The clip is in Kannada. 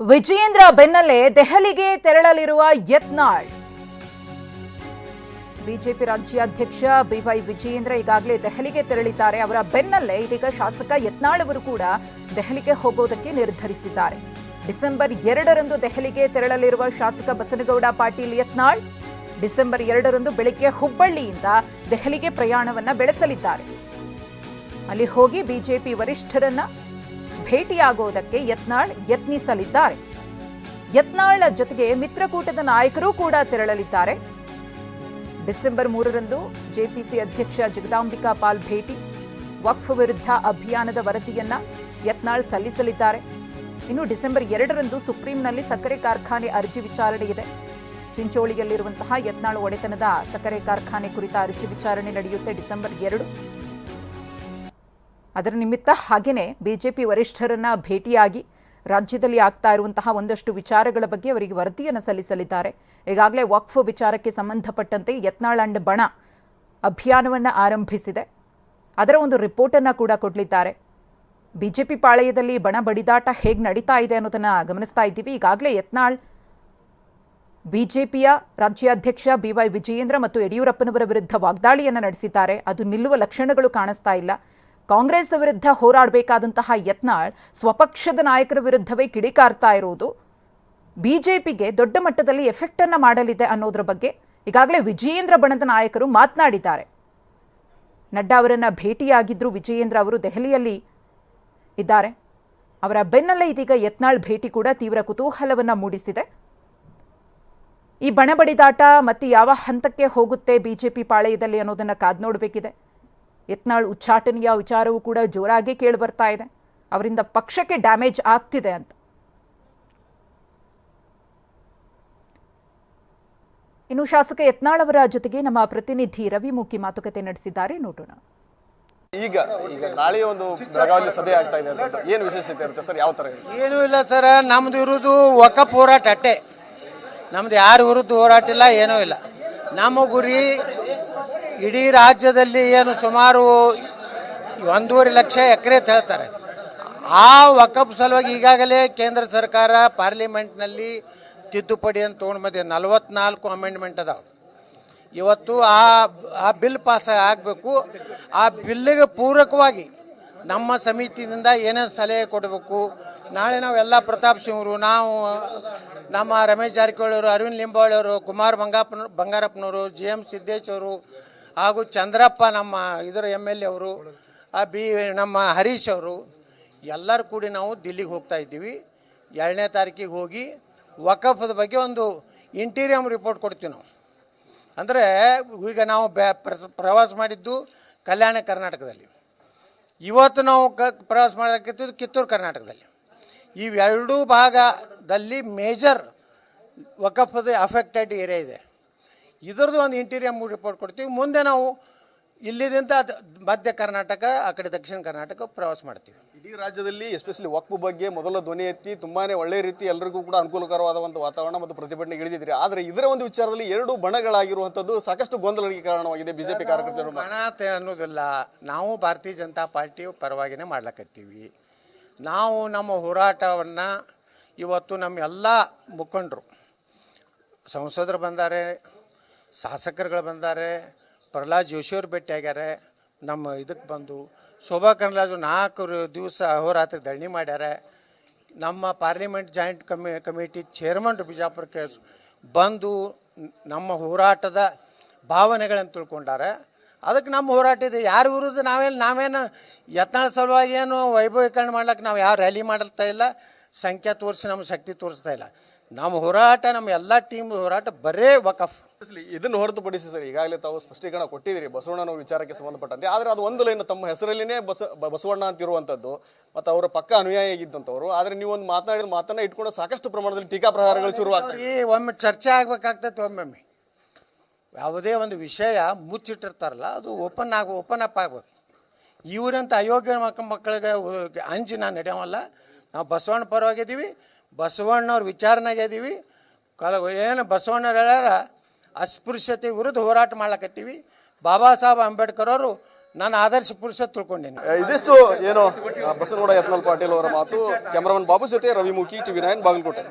ವಿಜಯೇಂದ್ರ ಬೆನ್ನಲ್ಲೇ ದೆಹಲಿಗೆ ತೆರಳಲಿರುವ ಯತ್ನಾಳ್. ಬಿಜೆಪಿ ರಾಜ್ಯಾಧ್ಯಕ್ಷ ಬಿವೈ ವಿಜೇಂದ್ರ ಈಗಾಗಲೇ ದೆಹಲಿಗೆ ತೆರಳಿದ್ದಾರೆ. ಅವರ ಬೆನ್ನಲ್ಲೇ ಇದೀಗ ಶಾಸಕ ಯತ್ನಾಳ್ ಅವರು ಕೂಡ ದೆಹಲಿಗೆ ಹೋಗೋದಕ್ಕೆ ನಿರ್ಧರಿಸಿದ್ದಾರೆ. ಡಿಸೆಂಬರ್ ಎರಡರಂದು ದೆಹಲಿಗೆ ತೆರಳಲಿರುವ ಶಾಸಕ ಬಸನಗೌಡ ಪಾಟೀಲ್ ಯತ್ನಾಳ್ ಡಿಸೆಂಬರ್ ಎರಡರಂದು ಬೆಳಿಗ್ಗೆ ಹುಬ್ಬಳ್ಳಿಯಿಂದ ದೆಹಲಿಗೆ ಪ್ರಯಾಣವನ್ನ ಬೆಳೆಸಲಿದ್ದಾರೆ. ಅಲ್ಲಿ ಹೋಗಿ ಬಿಜೆಪಿ ವರಿಷ್ಠರನ್ನ ಭೇಟಿಯಾಗುವುದಕ್ಕೆ ಯತ್ನಾಳ್ ಯತ್ನಿಸಲಿದ್ದಾರೆ. ಯತ್ನಾಳ್ ಜೊತೆಗೆ ಮಿತ್ರಕೂಟದ ನಾಯಕರು ಕೂಡ ತೆರಳಲಿದ್ದಾರೆ. ಡಿಸೆಂಬರ್ ಮೂರರಂದು ಜೆಪಿಸಿ ಅಧ್ಯಕ್ಷ ಜಗದಾಂಬಿಕಾ ಪಾಲ್ ಭೇಟಿ. ವಕ್ಫ್ ವಿರುದ್ಧ ಅಭಿಯಾನದ ವರದಿಯನ್ನ ಯತ್ನಾಳ್ ಸಲ್ಲಿಸಲಿದ್ದಾರೆ. ಇನ್ನು ಡಿಸೆಂಬರ್ ಎರಡರಂದು ಸುಪ್ರೀಂನಲ್ಲಿ ಸಕ್ಕರೆ ಕಾರ್ಖಾನೆ ಅರ್ಜಿ ವಿಚಾರಣೆ ಇದೆ. ಚಿಂಚೋಳಿಯಲ್ಲಿರುವಂತಹ ಯತ್ನಾಳ್ ಒಡೆತನದ ಸಕ್ಕರೆ ಕಾರ್ಖಾನೆ ಕುರಿತ ಅರ್ಜಿ ವಿಚಾರಣೆ ನಡೆಯುತ್ತೆ ಡಿಸೆಂಬರ್ ಎರಡು. ಅದರ ನಿಮಿತ್ತ ಹಾಗೆಯೇ ಬಿ ಜೆ ಪಿ ವರಿಷ್ಠರನ್ನ ಭೇಟಿಯಾಗಿ ರಾಜ್ಯದಲ್ಲಿ ಆಗ್ತಾ ಇರುವಂತಹ ಒಂದಷ್ಟು ವಿಚಾರಗಳ ಬಗ್ಗೆ ಅವರಿಗೆ ವರದಿಯನ್ನು ಸಲ್ಲಿಸಲಿದ್ದಾರೆ. ಈಗಾಗಲೇ ವಕ್ಫ್ ವಿಚಾರಕ್ಕೆ ಸಂಬಂಧಪಟ್ಟಂತೆ ಯತ್ನಾಳ್ ಅಂಡ್ ಬಣ ಅಭಿಯಾನವನ್ನು ಆರಂಭಿಸಿದೆ. ಅದರ ಒಂದು ರಿಪೋರ್ಟನ್ನು ಕೂಡ ಕೊಡಲಿದ್ದಾರೆ. ಬಿ ಜೆ ಪಿ ಪಾಳೆಯದಲ್ಲಿ ಬಣ ಬಡಿದಾಟ ಹೇಗೆ ನಡೀತಾ ಇದೆ ಅನ್ನೋದನ್ನು ಗಮನಿಸ್ತಾ ಇದ್ದೀವಿ. ಈಗಾಗಲೇ ಯತ್ನಾಳ್ ಬಿ ಜೆ ಪಿಯ ರಾಜ್ಯಾಧ್ಯಕ್ಷ ಬಿ ವೈ ವಿಜಯೇಂದ್ರ ಮತ್ತು ಯಡಿಯೂರಪ್ಪನವರ ವಿರುದ್ಧ ವಾಗ್ದಾಳಿಯನ್ನು ನಡೆಸಿದ್ದಾರೆ. ಅದು ನಿಲ್ಲುವ ಲಕ್ಷಣಗಳು ಕಾಣಿಸ್ತಾ ಇಲ್ಲ. ಕಾಂಗ್ರೆಸ್ ವಿರುದ್ಧ ಹೋರಾಡಬೇಕಾದಂತಹ ಯತ್ನಾಳ್ ಸ್ವಪಕ್ಷದ ನಾಯಕರ ವಿರುದ್ಧವೇ ಕಿಡಿಕಾರ್ತಾ ಇರುವುದು. ಬಿಜೆಪಿಗೆ ದೊಡ್ಡ ಮಟ್ಟದಲ್ಲಿ ಎಫೆಕ್ಟ್ ಅನ್ನ ಮಾಡಲಿದೆ ಅನ್ನೋದ್ರ ಬಗ್ಗೆ ಈಗಾಗಲೇ ವಿಜಯೇಂದ್ರ ಬಣದ ನಾಯಕರು ಮಾತನಾಡಿದ್ದಾರೆ. ನಡ್ಡಾ ಅವರನ್ನ ಭೇಟಿಯಾಗಿದ್ರು ವಿಜಯೇಂದ್ರ ಅವರು ದೆಹಲಿಯಲ್ಲಿ ಇದ್ದಾರೆ. ಅವರ ಬೆನ್ನಲ್ಲೇ ಇದೀಗ ಯತ್ನಾಳ್ ಭೇಟಿ ಕೂಡ ತೀವ್ರ ಕುತೂಹಲವನ್ನ ಮೂಡಿಸಿದೆ. ಈ ಬಣಬಡಿದಾಟ ಮತ್ತೆ ಯಾವ ಹಂತಕ್ಕೆ ಹೋಗುತ್ತೆ ಬಿಜೆಪಿ ಪಾಳೆಯದಲ್ಲಿ ಅನ್ನೋದನ್ನ ಕಾದ್ ನೋಡಬೇಕಿದೆ. ಯತ್ನಾಳ್ ಉಚ್ಚಾಟನೆಯ ವಿಚಾರವೂ ಕೂಡ ಜೋರಾಗಿ ಕೇಳಿ ಬರ್ತಾ ಇದೆ. ಅವರಿಂದ ಪಕ್ಷಕ್ಕೆ ಡ್ಯಾಮೇಜ್ ಆಗ್ತಿದೆ ಅಂತ. ಇನ್ನು ಶಾಸಕ ಯತ್ನಾಳ್ ಅವರ ಜೊತೆಗೆ ನಮ್ಮ ಪ್ರತಿನಿಧಿ ರವಿ ಮುಖಿ ಮಾತುಕತೆ ನಡೆಸಿದ್ದಾರೆ. ನೋಡೋಣ. ಈಗ ಈಗ ನಾಳೆ ಒಂದು ಬೆಳಗಾವಿ ಸಭೆ ಆಗ್ತಾ ಇದೆ ಅಂತ ಏನು ವಿಶೇಷತೆ ಇರುತ್ತೆ ಸರ್? ಯಾವ ತರ ಏನು ಏನೂ ಇಲ್ಲ ಸರ್. ನಮ್ದು ಇರೋದು ಒಕ ಹೋರಾಟ ಅಟ್ಟೆ. ನಮ್ದು ಯಾರ ವಿರುದ್ಧ ಹೋರಾಟ ಇಲ್ಲ ಏನೂ ಇಲ್ಲ. ನಮ್ಮ ಗುರಿ ಇಡೀ ರಾಜ್ಯದಲ್ಲಿ ಏನು ಸುಮಾರು ಒಂದೂವರೆ ಲಕ್ಷ ಎಕರೆ ಹೇಳ್ತಾರೆ. ಆ ವಕಪ್ ಸಲುವಾಗಿ ಈಗಾಗಲೇ ಕೇಂದ್ರ ಸರ್ಕಾರ ಪಾರ್ಲಿಮೆಂಟ್ನಲ್ಲಿ ತಿದ್ದುಪಡಿ ಅಂತ ತೊಗೊಂಡು ಬಂದಿದೆ ನಲವತ್ನಾಲ್ಕು ಅಮೆಂಡ್ಮೆಂಟ್ ಅದಾವೆ. ಇವತ್ತು ಆ ಆ ಬಿಲ್ ಪಾಸ್ ಆಗಬೇಕು. ಆ ಬಿಲ್ಲಿಗೆ ಪೂರಕವಾಗಿ ನಮ್ಮ ಸಮಿತಿಯಿಂದ ಏನೇನು ಸಲಹೆ ಕೊಡಬೇಕು. ನಾಳೆ ನಾವೆಲ್ಲ ಪ್ರತಾಪ್ ಸಿಂಹರು ನಾವು, ನಮ್ಮ ರಮೇಶ್ ಜಾರಕಿಹೊಳಿ ಅವರು, ಅರವಿಂದ್ ಲಿಂಬಾವಳಿ ಅವರು, ಕುಮಾರ್ ಬಂಗಾಪನ ಬಂಗಾರಪ್ಪನವರು, ಜಿ ಎಂ ಸಿದ್ದೇಶ್ ಅವರು ಹಾಗೂ ಚಂದ್ರಪ್ಪ ನಮ್ಮ ಇದರ ಎಂ ಎಲ್ ಎ ಅವರು ಬಿ ನಮ್ಮ ಹರೀಶ್ ಅವರು, ಎಲ್ಲರೂ ಕೂಡಿ ನಾವು ದಿಲ್ಲಿಗೆ ಹೋಗ್ತಾ ಇದ್ದೀವಿ. ಎರಡನೇ ತಾರೀಕಿಗೆ ಹೋಗಿ ವಕಫದ ಬಗ್ಗೆ ಒಂದು ಇಂಟೀರಿಯಮ್ ರಿಪೋರ್ಟ್ ಕೊಡ್ತೀವಿ ನಾವು. ಅಂದರೆ ಈಗ ನಾವು ಬ್ಯಾ ಪ್ರವಾಸ ಮಾಡಿದ್ದು ಕಲ್ಯಾಣ ಕರ್ನಾಟಕದಲ್ಲಿ. ಇವತ್ತು ನಾವು ಕ ಪ್ರವಾಸ ಮಾಡಕ್ಕಿದ್ದು ಕಿತ್ತೂರು ಕರ್ನಾಟಕದಲ್ಲಿ. ಇವೆರಡೂ ಭಾಗದಲ್ಲಿ ಮೇಜರ್ ವಕಫದ ಅಫೆಕ್ಟೆಡ್ ಏರಿಯಾ ಇದೆ. ಇದ್ರದ್ದು ಒಂದು ಇಂಟೀರಿಯರ್ ಇಂಟೀರಿಯಮ್ ರಿಪೋರ್ಟ್ ಕೊಡ್ತೀವಿ. ಮುಂದೆ ನಾವು ಇಲ್ಲಿದಿಂದ ಮಧ್ಯ ಕರ್ನಾಟಕ ಆ ಕಡೆ ದಕ್ಷಿಣ ಕರ್ನಾಟಕ ಪ್ರವಾಸ ಮಾಡ್ತೀವಿ. ಇಡೀ ರಾಜ್ಯದಲ್ಲಿ ಎಸ್ಪೆಷಲಿ ವಕ್ಫ್ ಬಗ್ಗೆ ಮೊದಲ ಧ್ವನಿ ಎತ್ತಿ ತುಂಬಾನೇ ಒಳ್ಳೆ ರೀತಿ ಎಲ್ಲರಿಗೂ ಕೂಡ ಅನುಕೂಲಕರವಾದ ಒಂದು ವಾತಾವರಣ ಮತ್ತು ಪ್ರತಿಭಟನೆ ಇಳಿದಿದ್ರಿ ಆದರೆ ಇದರ ಒಂದು ವಿಚಾರದಲ್ಲಿ ಎರಡು ಬಣಗಳಾಗಿರುವಂಥದ್ದು ಸಾಕಷ್ಟು ಗೊಂದಲಗಳಿಗೆ ಕಾರಣವಾಗಿದೆ ಬಿಜೆಪಿ ಕಾರ್ಯಕರ್ತರು. ಬಣ ಅನ್ನೋದಿಲ್ಲ. ನಾವು ಭಾರತೀಯ ಜನತಾ ಪಾರ್ಟಿ ಪರವಾಗಿನೇ ಮಾಡ್ಲಕತ್ತೀವಿ. ನಾವು ನಮ್ಮ ಹೋರಾಟವನ್ನು ಇವತ್ತು ನಮ್ಮ ಎಲ್ಲ ಮುಖಂಡರು ಸಂಸದರು ಬಂದಾರೆ ಶಾಸಕರುಗಳು ಬಂದಾರೆ, ಪ್ರಹ್ಲಾದ್ ಜೋಶಿಯವ್ರು ಭೇಟಿಯಾಗ್ಯಾರೆ, ನಮ್ಮ ಇದಕ್ಕೆ ಬಂದು ಶೋಭಾ ಕರಂದ್ಲಾಜು ನಾಲ್ಕು ದಿವಸ ಅಹೋರಾತ್ರಿ ಧರಣಿ ಮಾಡ್ಯಾರ. ನಮ್ಮ ಪಾರ್ಲಿಮೆಂಟ್ ಜಾಯಿಂಟ್ ಕಮಿ, ಕಮಿಟಿ ಚೇರ್ಮನ್ ಬಿಜಾಪುರಕ್ಕೆ ಬಂದು ನಮ್ಮ ಹೋರಾಟದ ಭಾವನೆಗಳನ್ನು ತಿಳ್ಕೊಂಡಾರೆ. ಅದಕ್ಕೆ ನಮ್ಮ ಹೋರಾಟ ಇದೆ. ಯಾರ ವಿರುದ್ಧ ನಾವೇನು ನಾವೇನು ಯತ್ನಾಳ ಸಲುವಾಗಿ ಏನು ವೈಭವೀಕರಣ ಮಾಡ್ಲಿಕ್ಕೆ ನಾವು ಯಾವ ರ್ಯಾಲಿ ಮಾಡ್ತಾ ಇಲ್ಲ. ಸಂಖ್ಯೆ ತೋರಿಸಿ ನಮ್ಮ ಶಕ್ತಿ ತೋರಿಸ್ತಾ ಇಲ್ಲ. ನಮ್ಮ ಹೋರಾಟ, ನಮ್ಮ ಎಲ್ಲ ಟೀಮ್ ಹೋರಾಟ ಬರೇ ವಕಫ್. Especially ಇದನ್ನು ಹೊರತುಪಡಿಸಿ ಸರ್ ಈಗಾಗಲೇ ತಾವು ಸ್ಪಷ್ಟೀಕರಣ ಕೊಟ್ಟಿದ್ದೀರಿ ಬಸವಣ್ಣನ ವಿಚಾರಕ್ಕೆ ಸಂಬಂಧಪಟ್ಟಂತೆ. ಆದರೆ ಅದು ಒಂದು ಲೈನ್ ತಮ್ಮ ಹೆಸರಲ್ಲಿನೇ ಬಸ ಬಸವಣ್ಣ ಅಂತಿರುವಂಥದ್ದು ಮತ್ತು ಅವರ ಪಕ್ಕ ಅನುಯಾಯಿ ಆಗಿದ್ದಂಥವ್ರು. ಆದರೆ ನೀವು ಒಂದು ಮಾತನಾಡಿದ ಮಾತನ್ನ ಇಟ್ಕೊಂಡು ಸಾಕಷ್ಟು ಪ್ರಮಾಣದಲ್ಲಿ ಟೀಕಾ ಪ್ರಹಾರಗಳು ಶುರುವಾಗ್ತವೆ. ಅವ್ರಿಗೆ ಒಮ್ಮೆ ಚರ್ಚೆ ಆಗ್ಬೇಕಾಗ್ತೈತೆ ಒಮ್ಮೊಮ್ಮೆ. ಯಾವುದೇ ಒಂದು ವಿಷಯ ಮುಚ್ಚಿಟ್ಟಿರ್ತಾರಲ್ಲ ಅದು ಓಪನ್ ಆಗ ಓಪನ್ ಅಪ್ ಆಗ್ಬೇಕು. ಇವರಂತ ಅಯೋಗ್ಯ ಮಕ್ಕ ಮಕ್ಕಳಿಗೆ ಅಂಜಿ ನಾನು ನಡೆಯವಲ್ಲ. ನಾವು ಬಸವಣ್ಣ ಪರವಾಗಿದ್ದೀವಿ ಬಸವಣ್ಣವ್ರ ವಿಚಾರನಾಗಿದ್ದೀವಿ ಕಲ ಏನು ಬಸವಣ್ಣರು ಹೇಳ್ಯಾರ ಅಸ್ಪೃಶ್ಯತೆ ವಿರುದ್ಧ ಹೋರಾಟ ಮಾಡ್ಲಕತ್ತೀವಿ. ಬಾಬಾ ಸಾಹೇಬ್ ಅಂಬೇಡ್ಕರ್ ಅವರು ನನ್ನ ಆದರ್ಶ ಪುರುಷ ತಿಳ್ಕೊಂಡೀನಿ. ಇದಿಷ್ಟು ಏನು ಬಸನಗೌಡ ಯತ್ನಾಳ್ ಪಾಟೀಲ್ ಅವರ ಮಾತು. ಕ್ಯಾಮರಾಮನ್ ಬಾಬು ಜೊತೆ ರವಿಮುಖಿ ಟಿವಿ ನೈನ್ ಬಾಗಲಕೋಟೆ.